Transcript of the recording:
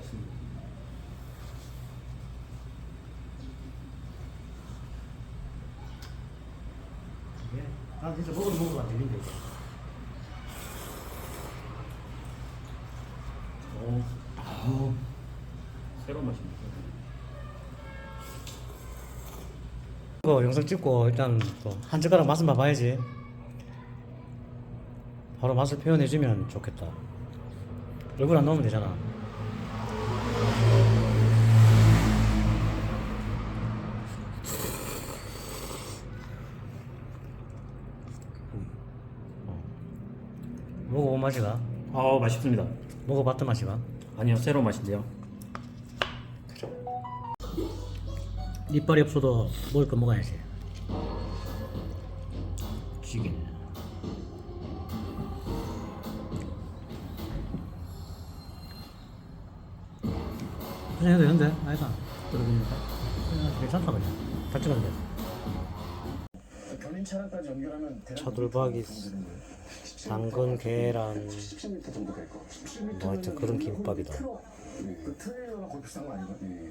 맛있습니다. 예. 난 진짜 먹어도 먹어도 안 되는데. 오, 아우, 새로운 맛입니다. 이거 영상 찍고 일단 또한 젓가락 맛은 봐봐야지. 바로 맛을 표현해주면 좋겠다. 얼굴 안 넣으면 되잖아. 먹어본 맛이가? 아, 맛있습니다. 먹어봤던 맛이가? 아니요, 새로운 맛인데요. 이빨이 없어도 먹을 거 먹어야지. 찌개네. 그냥 해도 되는데? 아니다. 그러니까. 그냥 괜찮다 그냥. 다 찍었는데. 차돌박이, 당근, 계란, 10m 정도 될 거. 10m 뭐 하여튼 그런 김밥이다. 그 트레일러랑 거의 비싼 거? 예.